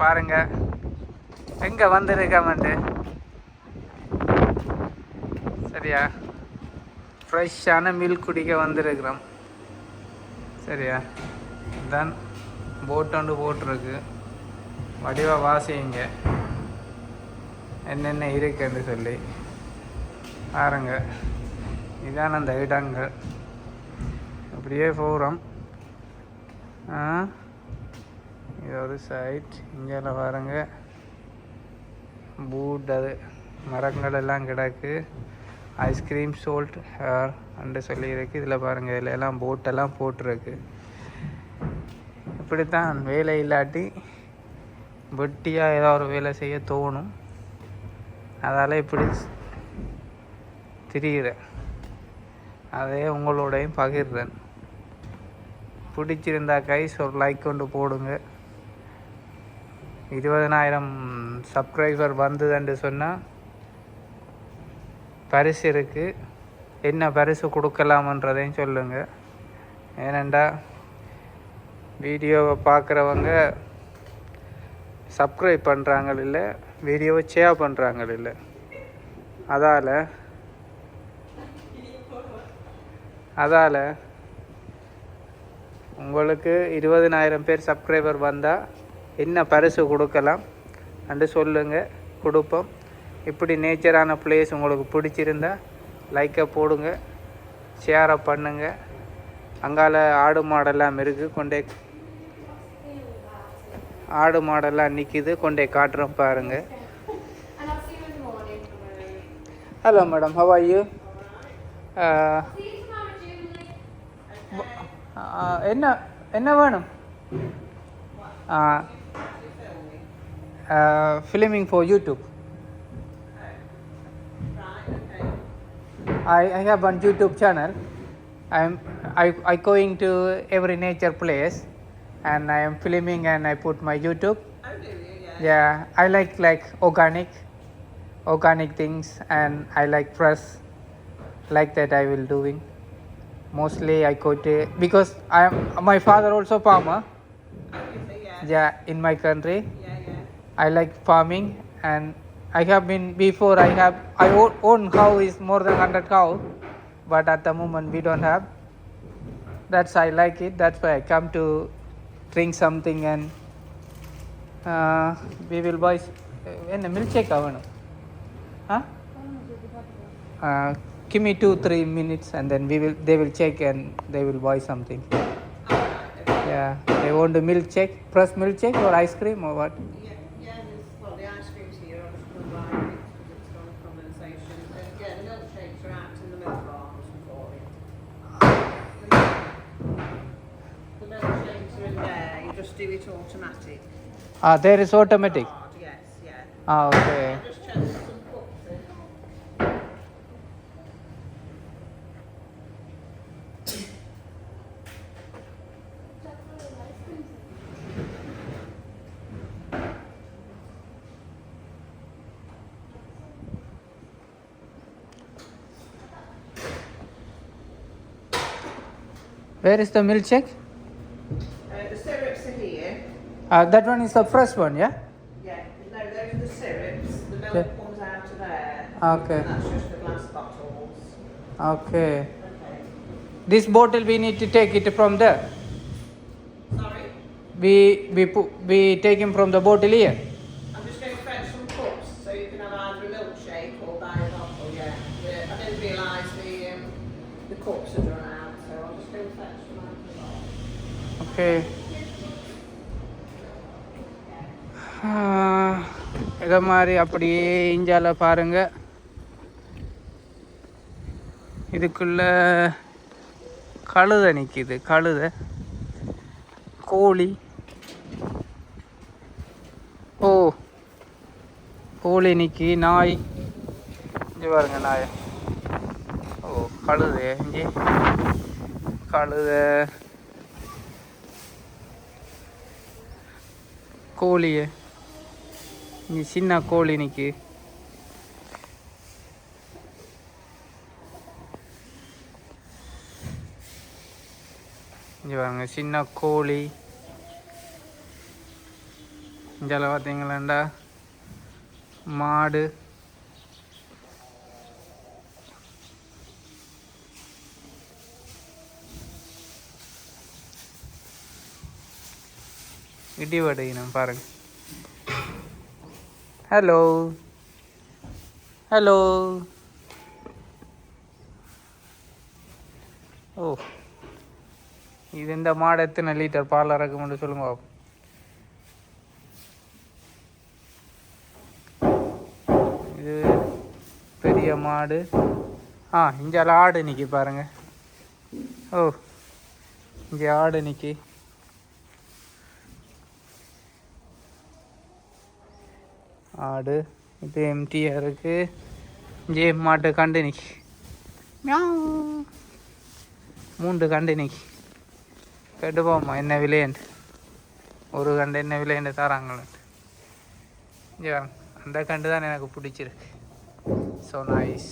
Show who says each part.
Speaker 1: பாருங்க. எங்கே வந்திருக்கமெண்டு சரியா? ஃப்ரெஷ்ஷான மில்க் குடிக்க வந்திருக்கிறோம். சரியா? தான் போட்டோண்டு போட்டிருக்கு. வடிவ வாசிங்க. என்னென்ன இருக்குன்னு சொல்லி. பாருங்க. இதான் அந்த இடங்கள். அப்படியே போகிறோம் ஆ? இது ஒரு சைட் இங்கே பாருங்க. பூட் அது. மரங்கள் எல்லாம் கிடக்கு. ஐஸ்கிரீம் சோல்ட் ஹேர் அண்டு சொல்லியிருக்கு இதில் பாருங்கள் இதில் எல்லாம் போட்டெல்லாம் போட்டிருக்கு. இப்படித்தான் வேலை இல்லாட்டி வெட்டியாக ஏதோ ஒரு வேலை செய்ய தோணும். அதால் இப்படி திரிகிறேன் அதே உங்களோடையும் பகிர்றேன். பிடிச்சிருந்தா கைஸ் ஒரு லைக் கொண்டு போடுங்க. இருபதனாயிரம் சப்ஸ்கிரைபர் வந்ததுன்னு சொன்னால் பரிசு இருக்குது என்ன பரிசு கொடுக்கலாமன்றதையும் சொல்லுங்கள் ஏனெண்டா வீடியோவை பார்க்குறவங்க சப்ஸ்கிரைப் பண்ணுறாங்க இல்லை வீடியோவை ஷேர் பண்ணுறாங்க இல்லை. அதால் அதால் உங்களுக்கு இருபதனாயிரம் பேர் சப்ஸ்கிரைபர் வந்தால் என்ன பரிசு கொடுக்கலாம் அண்டு சொல்லுங்கள் கொடுப்போம். இப்படி நேச்சரான பிளேஸ் உங்களுக்கு பிடிச்சிருந்தா லைக்கை போடுங்க ஷேரை பண்ணுங்கள் அங்கால ஆடு மாடெல்லாம் இருக்குது கொண்டே ஆடு மாடெல்லாம் நிற்கிது கொண்டே காட்டுறோம் பாருங்கள் hello madam how
Speaker 2: are you
Speaker 1: என்ன என்ன வேணும்? ஆ uh, filming for YouTube. I, I have one YouTube channel. I'm I, I going to every nature place and I am filming and I put my YouTube.
Speaker 3: Oh, yeah.
Speaker 1: yeah, I like like organic, organic things and I like press, like that I will doing. Mostly I go to because I am my father also farmer.
Speaker 3: yeah.
Speaker 1: in my country.
Speaker 3: Yeah
Speaker 1: I like farming, and I have been before. I have I own, own cow is more than hundred cow, but at the moment we don't have. That's I like it. That's why I come to drink something and uh, we will buy. என்ன milk shake ஆகணும் ஆ give me two three minutes and then we will they will check and they will buy something
Speaker 3: Oh, right, okay.
Speaker 1: yeah they want a milk shake press milk shake or ice cream or what
Speaker 3: Yeah, Do it automatic.
Speaker 1: ah there is automatic
Speaker 3: Card, yes, yeah.
Speaker 1: ah okay
Speaker 3: I'll just chuck some cups in.
Speaker 1: where is the milk shake
Speaker 3: Uh, the syrups are here.
Speaker 1: Uh, that one is the fresh one yeah
Speaker 3: Yeah, no, those are the syrups. The milk comes out of there.
Speaker 1: Okay.
Speaker 3: And that's just the glass bottles.
Speaker 1: okay
Speaker 3: Okay.
Speaker 1: this bottle we need to take it from there
Speaker 3: Sorry?
Speaker 1: we we put, we take him from the bottle here
Speaker 3: I'm just going to fetch some cups so you can have either a milkshake or buy a bottle, yeah. yeah I didn't realise the, um, the cups had run out, so I'll just go fetch some out of the box.
Speaker 1: okay இதை மாதிரி அப்படியே இஞ்சால பாருங்க. இதுக்குள்ள கழுதை நிற்கிது கழுதை. கோழி. ஓ கோழி நிற்கி நாய். இங்கே பாருங்க நாய். ஓ கழுது இங்கே. கழுதை. கோழியை. இங்கே சின்ன கோழி நிற்கி இங்கே பாருங்க சின்ன கோழி. இங்கே பார்த்தீங்களாண்டா மாடு. இடிவடை பாருங்கள் ஹலோ ஹலோ ஓ. இது இந்த மாடு எத்தனை லிட்டர் பால் இறக்கும்னு சொல்லுங்க பாப்போம். இது பெரிய மாடு. ஆ இங்கே ஆடு நிற்கி பாருங்கள் ஓ இங்கே ஆடு நிற்கி ஆடு இது எம்டியாக இருக்கு. இங்கே மாட்டு கண்டு நிற்கி மியாவ். மூன்று கண்டு நிற்கி கேட்டு போமா என்ன விலையண்டு ஒரு கண்டு என்ன விலையண்டு தராங்களேன்ட்டு இங்கே வாங்க. அந்த கண்டு தான் எனக்கு பிடிச்சிருக்கு. So nice